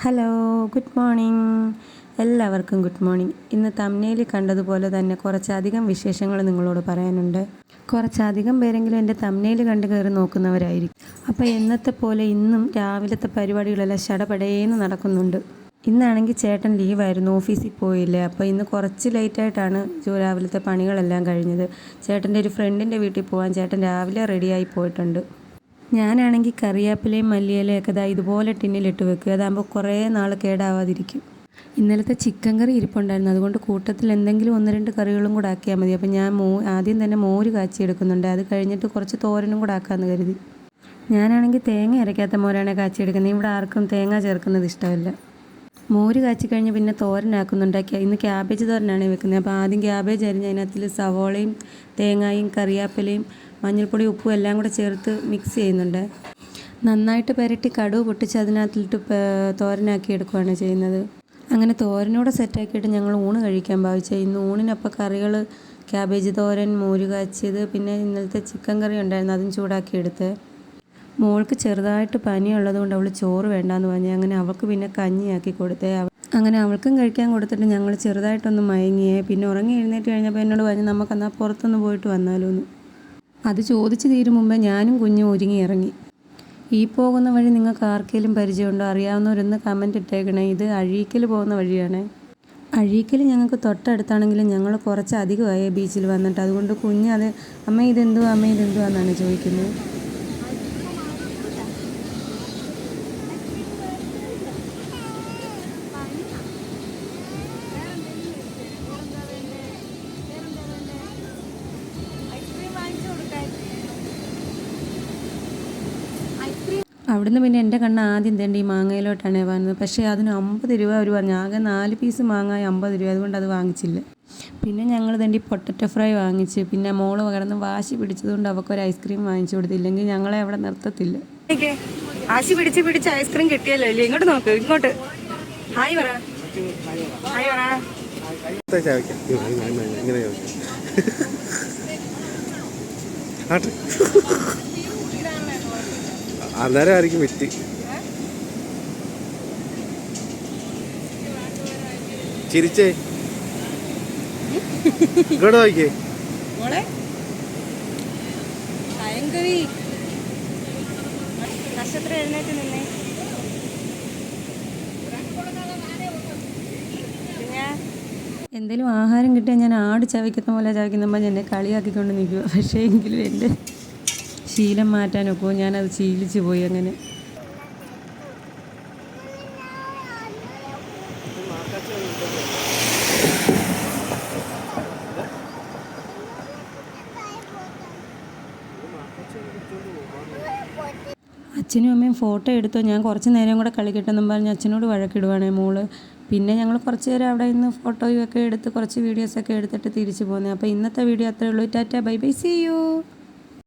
Hello good morning എല്ലാവർക്കും good morning ഇന്ന് തമ്നയിൽ കണ്ടതുപോലെ തന്നെ കുറച്ചധികം വിശേഷങ്ങൾ നിങ്ങളോട് പറയാനുണ്ട്. കുറച്ചധികം പേരെങ്കിലും എന്റെ തമ്നയിൽ കണ്ട് കയറി നോക്കുന്നവരായിരിക്കും. അപ്പോൾ എന്നത്തെ പോലെ ഇന്നും രാവിലത്തെ പരിപാടികളെല്ലാം ശടപടേന്ന് നടക്കുന്നുണ്ട്. ഇന്നാണെങ്കിൽ ചേട്ടൻ ലീവായിരുന്നു ഓഫീസിൽ പോയില്ലേ. അപ്പോൾ ഇന്ന് കുറച്ച് ലേറ്റായിട്ടാണ് രാവിലത്തെ പണികളെല്ലാം കഴിഞ്ഞത്. ചേട്ടന്റെ ഒരു ഫ്രണ്ടിന്റെ വീട്ടിൽ പോകാൻ ചേട്ടൻ രാവിലെ റെഡിയായി പോയിട്ടുണ്ട്. ഞാനാണെങ്കിൽ കറിവേപ്പിലയും മല്ലിയിലയും ഒക്കെ ഇതാ ഇതുപോലെ ടിന്നിലിട്ട് വെക്കുക. അതാകുമ്പോൾ കുറേ നാൾ കേടാവാതിരിക്കും. ഇന്നലത്തെ ചിക്കൻ കറി ഇരിപ്പുണ്ടായിരുന്നു. അതുകൊണ്ട് കൂട്ടത്തിൽ എന്തെങ്കിലും ഒന്ന് രണ്ട് കറികളും കൂടെ ആക്കിയാൽ മതി. അപ്പോൾ ഞാൻ മോ ആദ്യം തന്നെ മോര് കാച്ചി എടുക്കുന്നുണ്ട്. അത് കഴിഞ്ഞിട്ട് കുറച്ച് തോരനും കൂടെ ആക്കാമെന്ന് കരുതി. ഞാനാണെങ്കിൽ തേങ്ങ അരയ്ക്കാത്ത മോരാണ് കാച്ചി എടുക്കുന്നത് ഇവിടെ ആർക്കും തേങ്ങ ചേർക്കുന്നത് ഇഷ്ടമല്ല. മോര് കാച്ചി കഴിഞ്ഞ് പിന്നെ തോരനാക്കുന്നുണ്ട് ഇന്ന് ക്യാബേജ് തോരനാണ് വെക്കുന്നത്. അപ്പോൾ ആദ്യം ക്യാബേജ് അരിഞ്ഞ് അതിനകത്തിൽ സവോളയും തേങ്ങയും കറിവേപ്പിലയും മഞ്ഞൾപ്പൊടി ഉപ്പും എല്ലാം കൂടെ ചേർത്ത് മിക്സ് ചെയ്യുന്നുണ്ട്. നന്നായിട്ട് പുരട്ടി കടുവ് പൊട്ടിച്ച് അതിനകത്തിട്ട് തോരനാക്കി എടുക്കുകയാണ് ചെയ്യുന്നത്. അങ്ങനെ തോരനൂടെ സെറ്റാക്കിയിട്ട് ഞങ്ങൾ ഊണ് കഴിക്കാൻ ഭാവിച്ചു. ഇന്ന് ഊണിനപ്പം കറികൾ ക്യാബേജ് തോരൻ മോര് കാച്ചിയത് പിന്നെ ഇന്നലത്തെ ചിക്കൻ കറി ഉണ്ടായിരുന്നു അതും ചൂടാക്കി എടുത്ത്. മോൾക്ക് ചെറുതായിട്ട് പനിയുള്ളത് കൊണ്ട് അവൾ ചോറ് വേണ്ടാന്ന് പറഞ്ഞു അങ്ങനെ അവൾക്ക് പിന്നെ കഞ്ഞിയാക്കി കൊടുത്തേ. അങ്ങനെ അവൾക്കും കഴിക്കാൻ കൊടുത്തിട്ട് ഞങ്ങൾ ചെറുതായിട്ടൊന്ന് മയങ്ങിയേ. പിന്നെ ഉറങ്ങി എഴുന്നേറ്റ് കഴിഞ്ഞപ്പോൾ എന്നോട് പറഞ്ഞു നമുക്കെന്നാൽ പുറത്തൊന്ന് പോയിട്ട് വന്നാലോ എന്ന് അത് ചോദിച്ചു തീരും മുമ്പേ ഞാനും കുഞ്ഞും ഒരുങ്ങി ഇറങ്ങി. ഈ പോകുന്ന വഴി നിങ്ങൾക്ക് ആർക്കെങ്കിലും പരിചയമുണ്ടോ? അറിയാവുന്നവരൊന്ന് കമന്റ് ഇട്ടേക്കണേ. ഇത് അഴീക്കൽ പോകുന്ന വഴിയാണ്. അഴീക്കൽ ഞങ്ങൾക്ക് തൊട്ടടുത്താണെങ്കിലും ഞങ്ങൾ കുറച്ച് അധികമായി ബീച്ചിൽ വന്നിട്ട്. അതുകൊണ്ട് കുഞ്ഞ് അത് അമ്മ ഇതെന്തുവാ? അമ്മ ഇതെന്തുവാ? എന്നാണ് ചോദിക്കുന്നത്. അവിടുന്ന് പിന്നെ എന്റെ കണ്ണ് ആദ്യം തേണ്ട ഈ മാങ്ങയിലോട്ടാണ് വന്നത് പക്ഷേ അതിന് അമ്പത് രൂപ അവർ പറഞ്ഞു. ആകെ നാല് പീസ് മാങ്ങ അമ്പത് രൂപ. അതുകൊണ്ട് അത് വാങ്ങിച്ചില്ല. പിന്നെ ഞങ്ങൾ തേണ്ടി പൊട്ടറ്റോ ഫ്രൈ വാങ്ങിച്ച്. പിന്നെ മോൾ കിടന്ന് വാശി പിടിച്ചതുകൊണ്ട് അവൾക്കൊരു ഐസ്ക്രീം വാങ്ങിച്ചു കൊടുത്തില്ലെങ്കിൽ ഞങ്ങളെ അവിടെ നിർത്തത്തില്ല. ആശി പിടിച്ച് പിടിച്ച് ഐസ്ക്രീം കിട്ടിയല്ലോ ഇല്ലേ? ഇങ്ങോട്ട് നോക്ക് ഇങ്ങോട്ട്. ഹായ് പറ. ഹായ് പറ. ഇങ്ങനെ, ഇങ്ങനെ, ഇങ്ങനെ ചോദിക്കാം ആട്ടെ അന്നേരം ആയിരിക്കും വിറ്റ്. ചിരിച്ചേ. ഇങ്ങോട്ട് നോക്കിയേ നക്ഷത്രം എഴുന്നേറ്റ് നിന്നേ. എന്തെങ്കിലും ആഹാരം കിട്ടിയാൽ ഞാൻ ആട് ചവയ്ക്കുന്ന പോലെ ചവയ്ക്കുമ്പോൾ എന്നെ കളിയാക്കിക്കൊണ്ട് നിൽക്കുക പക്ഷേ എങ്കിലും എന്റെ ശീലം മാറ്റാനൊക്കെ ഞാനത് ശീലിച്ചു പോയി അങ്ങനെ. അച്ഛനും അമ്മയും ഫോട്ടോ എടുത്തോ? ഞാൻ കുറച്ച് നേരം കൂടെ കളിക്കട്ടെന്നും പറഞ്ഞ് അച്ഛനോട് വഴക്കിടുവാണേ മോൾ. പിന്നെ ഞങ്ങൾ കുറച്ച് നേരം അവിടെ ഇന്ന് ഫോട്ടോയും ഒക്കെ എടുത്ത് കുറച്ച് വീഡിയോസൊക്കെ എടുത്തിട്ട് തിരിച്ചു പോകുന്നത് അപ്പോൾ ഇന്നത്തെ വീഡിയോ അത്രേ ഉള്ളൂ. Tata bye bye see you.